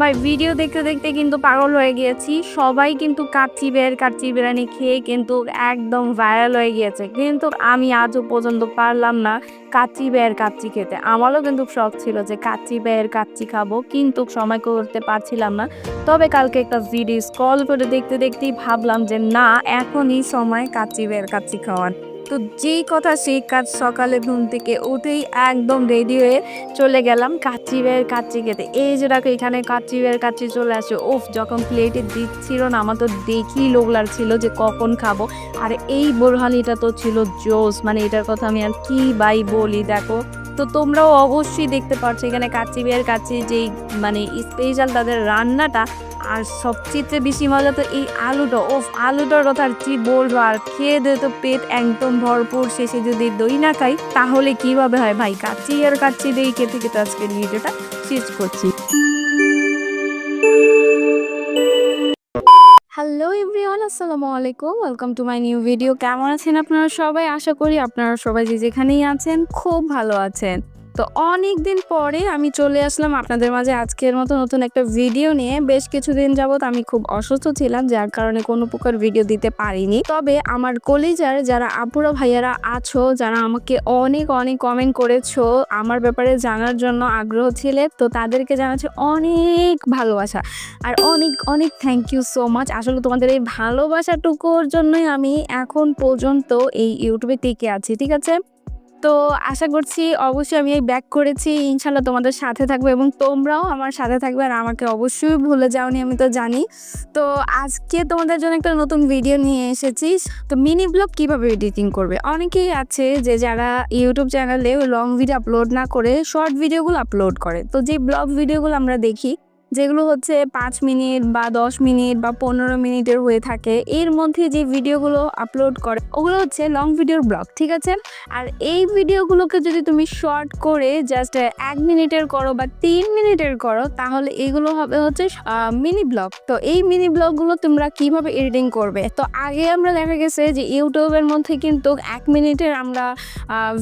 ভাই ভিডিও দেখতে দেখতে কিন্তু পাগল হয়ে গিয়েছি। সবাই কিন্তু কাচ্চি বের, কাচ্চি বিরিয়ানি খেয়ে কিন্তু একদম ভাইরাল হয়ে গিয়েছে। কিন্তু আমি আজও পর্যন্ত পারলাম না কাচ্চি বের, কাচ্চি খেতে। আমারও কিন্তু শখ ছিল যে কাচ্চি বের, কাচ্চি খাব, কিন্তু সময় করতে পারছিলাম না। তবে কালকে একটা ভিডিও স্কল করে দেখতে দেখতেই ভাবলাম যে না, এখনই সময় কাচ্চি বের, কাচ্চি খাওয়ার। তো যেই কথা সেই কাজ সকালে ঘুম থেকে উঠেই একদম রেডি হয়ে চলে গেলাম কাচ্চি বের কাচ্চি খেতে। এই যে দেখো এখানে কাচ্চি বের কাচ্চি চলে আসে। ওফ যখন প্লেটে দিচ্ছিল না, আমার তো দেখি লোক লাগছিল যে কখন খাব। আর এই বোরহানিটা তো ছিল জোস মানে এটার কথা আমি আর কি বাই বলি, দেখো। তো তোমরাও অবশ্যই দেখতে পাচ্ছ এখানে কাচ্চি বের কাচ্চি যেই মানে স্পেশাল তাদের রান্নাটা আর সবচেয়ে বেশি মজা তো এই আলুটা। ওফ, আলুটার কথা আর কি বলব? আর খেয়ে দিয়ে তো পেট একদম ভরপুর, শেষে যদি দই না খাই, তাহলে কীভাবে হয় ভাই? কাচ্চি আর কাচ্চি দিয়ে খেতে খেতে আজকের ভিডিওটা শেষ করছি। হ্যালো এভরিওয়ান আসসালামু আলাইকুম। Welcome to my new video কেমন আছেন আপনারা সবাই? আশা করি আপনারা সবাই যে যেখানেই আছেন, খুব ভালো আছেন। তো অনেক দিন পরে আমি চলে আসলাম আপনাদের মাঝে আজকের মতো নতুন একটা ভিডিও নিয়ে। বেশ কিছুদিন যাবত আমি খুব অসুস্থ ছিলাম, যার কারণে কোনো প্রকার ভিডিও দিতে পারিনি। তবে আমার কলিজার যারা আপুরা ভাইয়ারা আছো, যারা আমাকে অনেক অনেক কমেন্ট করেছ, আমার ব্যাপারে জানার জন্য আগ্রহ ছিলে, তো তাদেরকে জানাচ্ছি অনেক ভালোবাসা। আর অনেক অনেক থ্যাংক ইউ সো মাচ আসলে তোমাদের এই ভালোবাসাটুকুর জন্যই আমি এখন পর্যন্ত এই ইউটিউবে টিকে আছি, ঠিক আছে? তো আশা করছি অবশ্যই আমি এই ব্যাক করেছি। ইনশাল্লাহ তোমাদের সাথে থাকব এবং তোমরাও আমার সাথে থাকবে আর আমাকে অবশ্যই ভুলে যাওনি, আমি তো জানি। তো আজকে তোমাদের জন্য একটা নতুন ভিডিও নিয়ে এসেছি। তো মিনি ব্লগ কীভাবে এডিটিং করবে? অনেকেই আছে যে যারা ইউটিউব চ্যানেলে লং ভিডিও আপলোড না করে শর্ট ভিডিওগুলো আপলোড করে। তো যে ব্লগ ভিডিওগুলো আমরা দেখি যেগুলো হচ্ছে পাঁচ মিনিট বা দশ মিনিট বা পনেরো মিনিটের হয়ে থাকে। এর মধ্যে যে ভিডিওগুলো আপলোড করে, ওগুলো হচ্ছে লং ভিডিওর ব্লগ ঠিক আছে? আর এই ভিডিওগুলোকে যদি তুমি শর্ট করে জাস্ট এক মিনিটের করো বা তিন মিনিটের করো, তাহলে এগুলো হবে হচ্ছে মিনি ব্লগ তো এই মিনি ব্লগগুলো তোমরা কীভাবে এডিটিং করবে? তো আগে আমরা দেখা গেছে যে ইউটিউবের মধ্যে কিন্তু এক মিনিটের আমরা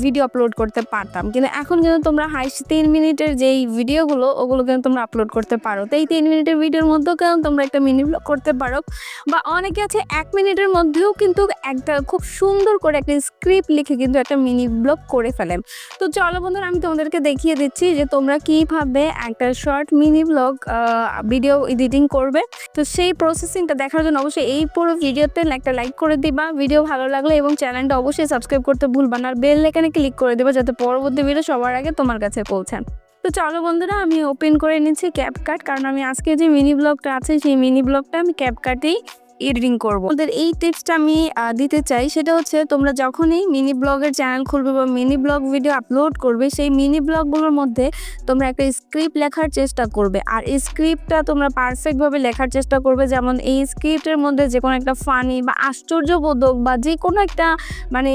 ভিডিও আপলোড করতে পারতাম। কিন্তু এখন কিন্তু তোমরা হাইস্ট তিন মিনিটের যেই ভিডিওগুলো, ওগুলো কিন্তু তোমরা আপলোড করতে পারো। তো এই তিন মিনিটের ভিডিওর মধ্যেও কিন্তু তোমরা একটা মিনি ব্লগ করতে পারো। বা অনেকে আছে এক মিনিটের মধ্যেও কিন্তু একটা খুব সুন্দর করে একটা স্ক্রিপ্ট লিখে কিন্তু একটা মিনি ব্লগ করে ফেলে। তো চলো বন্ধুরা, আমি তোমাদেরকে দেখিয়ে দিচ্ছি যে তোমরা কীভাবে একটা short mini blog video editing করবে। তো সেই প্রসেসিংটা দেখার জন্য অবশ্যই এই পুরো ভিডিওতে একটা লাইক করে দিবা। ভিডিও ভালো লাগলে এবং চ্যানেলটা অবশ্যই সাবস্ক্রাইব করতে ভুলবা না। আর বেল এখানে ক্লিক করে দেবা যাতে পরবর্তী ভিডিও সবার আগে তোমার কাছে পৌঁছান তো চলো বন্ধুরা, আমি ওপেন করে নিচ্ছি ক্যাপকাট কারণ আমি আজকে যে মিনি ব্লগটা আছে, সেই মিনি ব্লগটা আমি ক্যাপকাটেই এডিটিং করব। ওদের এই টিপসটা আমি দিতে চাই, সেটা হচ্ছে তোমরা যখনই মিনি ব্লগের চ্যানেল খুলবে বা মিনি ব্লগ ভিডিও আপলোড করবে, সেই মিনি ব্লগগুলোর মধ্যে তোমরা একটা স্ক্রিপ্ট লেখার চেষ্টা করবে। আর স্ক্রিপ্টটা তোমরা পারফেক্টভাবে লেখার চেষ্টা করবে, যেমন এই স্ক্রিপ্টের মধ্যে যে কোনো একটা ফানি বা আশ্চর্যবোধক বা যে কোনো একটা মানে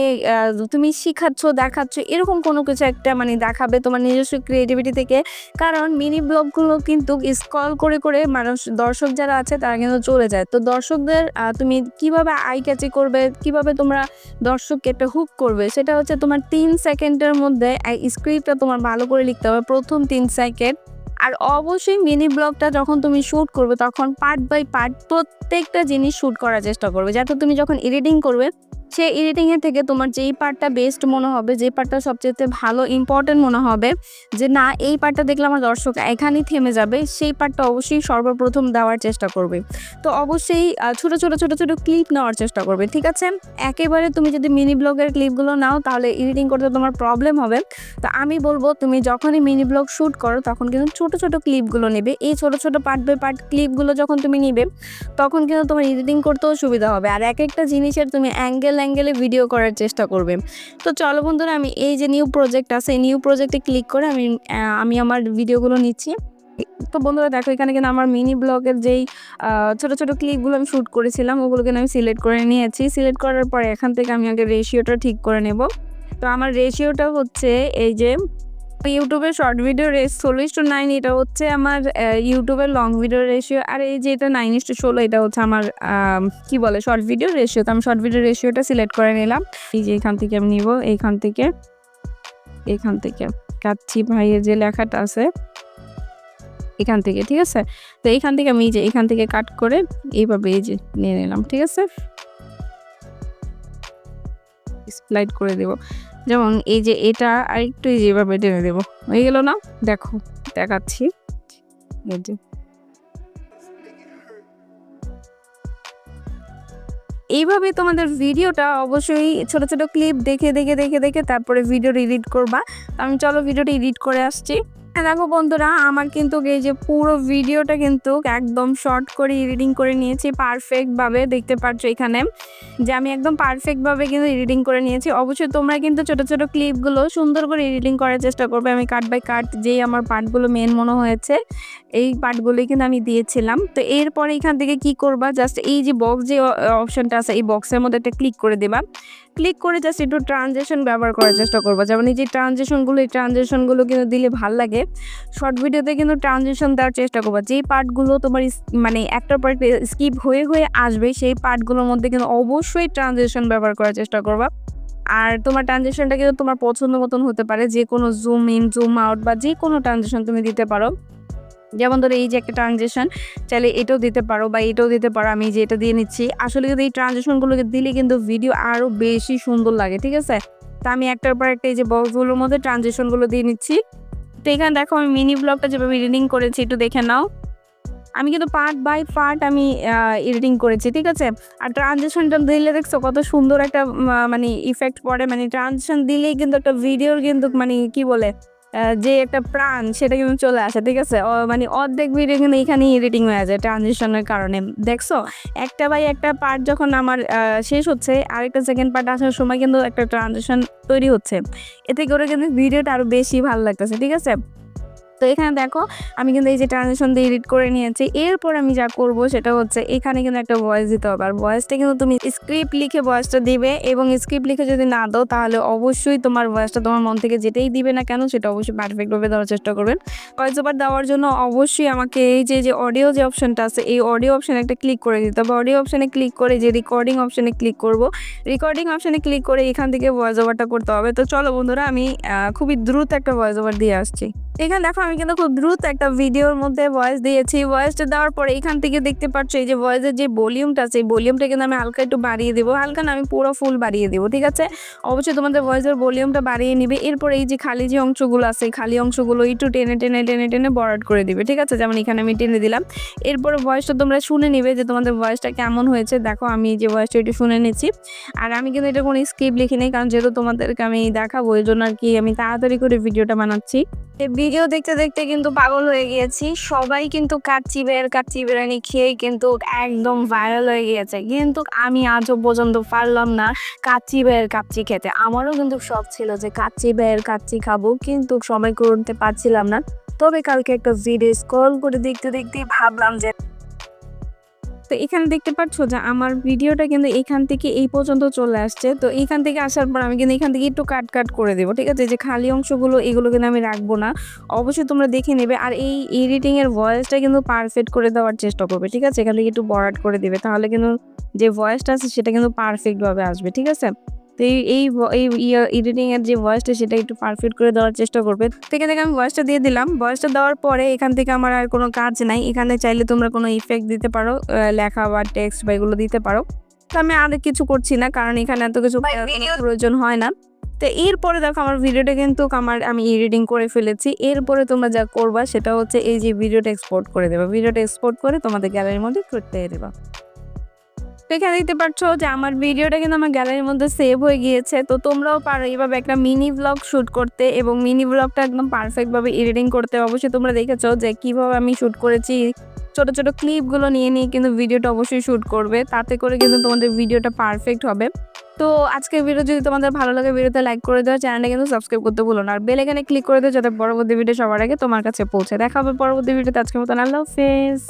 তুমি শিখাচ্ছ, দেখাচ্ছ, এরকম কোনো কিছু একটা মানে দেখাবে তোমার নিজস্ব ক্রিয়েটিভিটি থেকে। কারণ মিনি ব্লগগুলো কিন্তু স্কল করে করে মানুষ, দর্শক যারা আছে তারা কিন্তু চলে যায়। তো দর্শকদের আহ, তুমি কীভাবে আই ক্যাচি করবে কীভাবে তোমরা দর্শককে একটা হুক করবে সেটা হচ্ছে তোমার তিন সেকেন্ডের মধ্যে স্ক্রিপ্টটা তোমার ভালো করে লিখতে হবে প্রথম তিন সেকেন্ড আর অবশ্যই মিনি ব্লগটা যখন তুমি শ্যুট করবে তখন পার্ট বাই পার্ট প্রত্যেকটা জিনিস শ্যুট করার চেষ্টা করবে যাতে তুমি যখন এডিটিং করবে সেই এডিটিংয়ের থেকে তোমার যেই পার্টটা বেস্ট মনে হবে যে পার্টটা সবচেয়ে ভালো ইম্পর্টেন্ট মনে হবে, যে না, এই পার্টটা দেখলে আমার দর্শক এখানেই থেমে যাবে, সেই পার্টটা অবশ্যই সর্বপ্রথম দেওয়ার চেষ্টা করবে। তো অবশ্যই ছোট ছোট ছোট ছোট ক্লিপ নেওয়ার চেষ্টা করবে, ঠিক আছে? একেবারে তুমি যদি মিনি ব্লগের ক্লিপগুলো নাও, তাহলে এডিটিং করতে তোমার প্রবলেম হবে। তো আমি বলব, তুমি যখনই মিনি ব্লগ শ্যুট করো, তখন কিন্তু ছোট ছোট ক্লিপগুলো নেবে। এই ছোট ছোট পার্ট বাই পার্ট ক্লিপগুলো যখন তুমি নিবে, তখন কিন্তু তোমার এডিটিং করতেও সুবিধা হবে। আর এক একটা জিনিসের তুমি অ্যাঙ্গেল অ্যাঙ্গেলে ভিডিও করার চেষ্টা করবে তো চলো বন্ধুরা, আমি এই যে নিউ প্রজেক্ট আছে, এই নিউ প্রজেক্টে ক্লিক করে আমি আমি আমার ভিডিওগুলো নিচ্ছি। তো বন্ধুরা, দেখো এখানে কিন্তু আমার মিনি ব্লগের যেই ছোটো ছোটো ছোট ক্লিপগুলো আমি শ্যুট করেছিলাম ওগুলো কিন্তু আমি সিলেক্ট করে নিয়েছি। সিলেক্ট করার পরে এখান থেকে আমি আগে রেশিওটা ঠিক করে নেব। তো আমার রেশিওটা হচ্ছে এই যে ইউটিউবের শর্ট ভিডিও রেস ইস টু নাইন এটা হচ্ছে আমার ইউটিউবের লং ভিডিও রেশিও। আর এই যে এটা নাইন টু ষোলো এটা হচ্ছে আমার আম, কি বলে শর্ট ভিডিও রেশিও। তো আমি শর্ট ভিডিও রেশিওটা সিলেক্ট করে নিলাম। এই যে এখান থেকে আমি নিব এইখান থেকে এখান থেকে। কাচ্ছি ভাইয়ের যে লেখাটা আছে এখান থেকে ঠিক আছে? তো এইখান থেকে আমি এই যে এখান থেকে কাট করে এইভাবে এই যে নিয়ে নিলাম ঠিক আছে? স্প্লাইড করে দেব। যেমন এই যে এটা আর একটু যেভাবে টেনে দেবো। হয়ে গেল না? দেখো, দেখাচ্ছি। এইভাবে তোমাদের ভিডিওটা অবশ্যই ছোট ছোট ক্লিপ দেখে দেখে দেখে দেখে তারপরে ভিডিও এডিট করবা। আমি চলো ভিডিওটা এডিট করে আসছি। দেখো বন্ধুরা, আমার কিন্তু এই যে পুরো ভিডিওটা কিন্তু একদম শর্ট করে এডিটিং করে নিয়েছি পারফেক্টভাবে দেখতে পাচ্ছ এখানে। যে আমি একদম পারফেক্টভাবে কিন্তু এডিটিং করে নিয়েছি। অবশ্যই তোমরা কিন্তু ছোট ছোট ক্লিপগুলো সুন্দর করে এডিটিং করার চেষ্টা করবে। আমি কাট বাই কাট যেই আমার পার্টগুলো মেন মনে হয়েছে, এই পার্টগুলোই কিন্তু আমি দিয়েছিলাম। তো এরপরে এখান থেকে কি করবা? জাস্ট এই যে বক্স যে অপশনটা আছে, এই বক্সের মধ্যে একটা ক্লিক করে দেবা। ক্লিক করে জাস্ট একটু ট্রানজেকশন ব্যবহার করার চেষ্টা করব। যেমন এই যে ট্রানজেকশনগুলো এই ট্রানজেকশনগুলো কিন্তু দিলে ভালো লাগে। শর্ট ভিডিওতে কিন্তু ট্রানজেকশন দেওয়ার চেষ্টা করব। যেই পার্টগুলো তোমার মানে একটা পার্ট স্কিপ হয়ে হয়ে আসবে, সেই পার্টগুলোর মধ্যে কিন্তু অবশ্যই ট্রানজেকশন ব্যবহার করার চেষ্টা করবা। আর তোমার ট্রানজেকশনটা কিন্তু তোমার পছন্দ মতন হতে পারে। যে কোনো জুম ইন জুম আউট বা যে কোনো ট্রানজেকশন তুমি দিতে পারো। যেমন ধরো এই যে একটা ট্রানজেকশন চাইলে এটাও দিতে পারো বা এটাও দিতে পারো, আমি যে এটা দিয়ে নিচ্ছি। আসলে কিন্তু এই ট্রানজেকশনগুলোকে দিলে কিন্তু ভিডিও আরও বেশি সুন্দর লাগে, ঠিক আছে? তা আমি একটার পর একটা এই যে বক্সগুলোর মধ্যে ট্রানজেকশনগুলো দিয়ে নিচ্ছি। তো এখানে দেখো আমি মিনি ব্লগটা যেভাবে এডিটিং করেছি, একটু দেখে নাও। আমি কিন্তু পার্ট বাই পার্ট আমি এডিটিং করেছি, ঠিক আছে? আর ট্রানজেকশনটা দিলে দেখছ কত সুন্দর একটা মানে ইফেক্ট পড়ে। মানে ট্রানজেকশন দিলেই কিন্তু একটা ভিডিওর কিন্তু মানে কি বলে যে একটা প্রাণ সেটা কিন্তু চলে আসে, ঠিক আছে? মানে অর্ধেক ভিডিও কিন্তু এখানেই এডিটিং হয়ে যায় ট্রানজিশনের কারণে। দেখছ? একটা বাই একটা পার্ট যখন আমার শেষ হচ্ছে, আরেকটা সেকেন্ড পার্ট আসার সময় কিন্তু একটা ট্রানজিশন তৈরি হচ্ছে। এতে করে কিন্তু ভিডিওটা আরও বেশি ভালো লাগতেছে, ঠিক আছে? তো এখানে দেখো, আমি কিন্তু এই যে ট্রানজেকশন দিয়ে এডিট করে নিয়েছি। এরপর আমি যা করব সেটা হচ্ছে, এখানে কিন্তু একটা ভয়েস দিতে হবে। আর ভয়েসটা কিন্তু তুমি স্ক্রিপ্ট লিখে ভয়েসটা দিবে এবং স্ক্রিপ্ট লিখে যদি না দাও, তাহলে অবশ্যই তোমার ভয়েসটা তোমার মন থেকে যেটাই দিবে না কেন, সেটা অবশ্যই পারফেক্টভাবে দেওয়ার চেষ্টা করবেন ভয়েস ওভার দেওয়ার জন্য অবশ্যই আমাকে এই যে যে অডিও যে অপশনটা আছে, এই অডিও অপশানে একটা ক্লিক করে দিতে হবে। অডিও অপশানে ক্লিক করে যে রেকর্ডিং অপশানে ক্লিক করব রেকর্ডিং অপশানে ক্লিক করে এখান থেকে ভয়েস ওভারটা করতে হবে। তো চলো বন্ধুরা, আমি খুবই দ্রুত একটা ভয়েস ওভার দিয়ে আসছি। এখানে দেখো আমি কিন্তু খুব দ্রুত একটা ভিডিওর মধ্যে ভয়েস দিয়েছি। ভয়েসটা দেওয়ার পরে এখান থেকে দেখতে পাচ্ছ এই যে ভয়েসের যে ভলিউমটা আছে এই ভলিউমটা কিন্তু আমি হালকা একটু বাড়িয়ে দেবো। হালকা না, আমি পুরো ফুল বাড়িয়ে দেবো, ঠিক আছে? অবশ্যই তোমাদের ভয়েসের ভলিউমটা বাড়িয়ে নিবে। এরপর এই যে খালি যে অংশগুলো আছে খালি অংশগুলো একটু টেনে টেনে টেনে টেনে বরাট করে দিবে, ঠিক আছে? যেমন এখানে আমি টেনে দিলাম। এরপরে ভয়েসটা তোমরা শুনে নিবে যে তোমাদের ভয়েসটা কেমন হয়েছে। দেখো, আমি যে ভয়েসটা একটু শুনে নিচ্ছি। আর আমি কিন্তু এটা কোনো স্ক্রিপ্ট লিখি নেই কারণ যেহেতু তোমাদেরকে আমি দেখাবো ওই জন্য আর কি আমি তাড়াতাড়ি করে ভিডিওটা বানাচ্ছি। ভিডিও দেখতে দেখতে কিন্তু পাগল হয়ে গিয়েছি। সবাই কিন্তু কাচ্চি বের, কাচ্চি বিরিয়ানি খেয়ে কিন্তু একদম ভাইরাল হয়ে গিয়েছে। কিন্তু আমি আজও পর্যন্ত পারলাম না কাচ্চি বের, কাচ্চি খেতে। আমারও কিন্তু শখ ছিল যে কাচ্চি বের, কাচ্চি খাব, কিন্তু সময় করতে পারছিলাম না। তবে কালকে একটা ভিডিও স্ক্রল করে দেখতে দেখতে ভাবলাম যে তো এখানে দেখতে পাচ্ছ যে আমার ভিডিওটা কিন্তু এখান থেকে এই পর্যন্ত চলে আসছে। তো এখান থেকে আসার পর আমি কিন্তু এখান থেকে একটু কাট কাট করে দেবো, ঠিক আছে? যে খালি অংশগুলো, এগুলো কিন্তু আমি রাখব না। অবশ্যই তোমরা দেখে নেবে আর এই এডিটিংয়ের ভয়েসটা কিন্তু পারফেক্ট করে দেওয়ার চেষ্টা করবে, ঠিক আছে? এখান থেকে একটু বরাট করে দেবে, তাহলে কিন্তু যে ভয়েসটা আছে সেটা কিন্তু পারফেক্টভাবে আসবে, ঠিক আছে? তো এই এই এর যে ভয়েসটা সেটা একটু পারফেক্ট করে দেওয়ার চেষ্টা করবে। থেকে থেকে আমি ভয়েসটা দিয়ে দিলাম। ভয়েসটা দেওয়ার পরে এখান থেকে আমার আর কোনো কাজ নাই। এখানে চাইলে তোমরা কোনো ইফেক্ট দিতে পারো লেখা বা টেক্সট বা এগুলো দিতে পারো। তো আমি আর কিছু করছি না কারণ এখানে এত কিছু প্রয়োজন হয় না। তো এরপরে দেখো আমার ভিডিওটা কিন্তু আমার আমি এডিটিং করে ফেলেছি। এরপরে তোমরা যা করবা সেটা হচ্ছে এই যে ভিডিওটা এক্সপোর্ট করে দেবা। ভিডিওটা এক্সপোর্ট করে তোমাদের গ্যালারির মধ্যে করতে দেবা। এখানে দেখতে পাচ্ছ যে আমার ভিডিওটা কিন্তু আমার গ্যালারির মধ্যে সেভ হয়ে গিয়েছে। তো তোমরাও পারো এইভাবে একটা মিনি ব্লগ শ্যুট করতে এবং মিনি ব্লগটা একদম পারফেক্টভাবে এডিটিং করতে। অবশ্যই তোমরা দেখেছ যে কীভাবে আমি শ্যুট করেছি। ছোট ছোট ক্লিপগুলো নিয়ে নিয়ে কিন্তু ভিডিওটা অবশ্যই শ্যুট করবে। তাতে করে কিন্তু তোমাদের ভিডিওটা পারফেক্ট হবে। তো আজকের ভিডিও যদি তোমাদের ভালো লাগে ভিডিওতে লাইক করে দেওয়া চ্যানেলটা কিন্তু সাবস্ক্রাইব করতে ভুলো না। আর বেল এখানে ক্লিক করে দেওয়া যাতে পরবর্তী ভিডিও সবার আগে তোমার কাছে পৌঁছে। দেখা হবে পরবর্তী ভিডিওতে আজকের মতন আল্লাহ হাফেজ।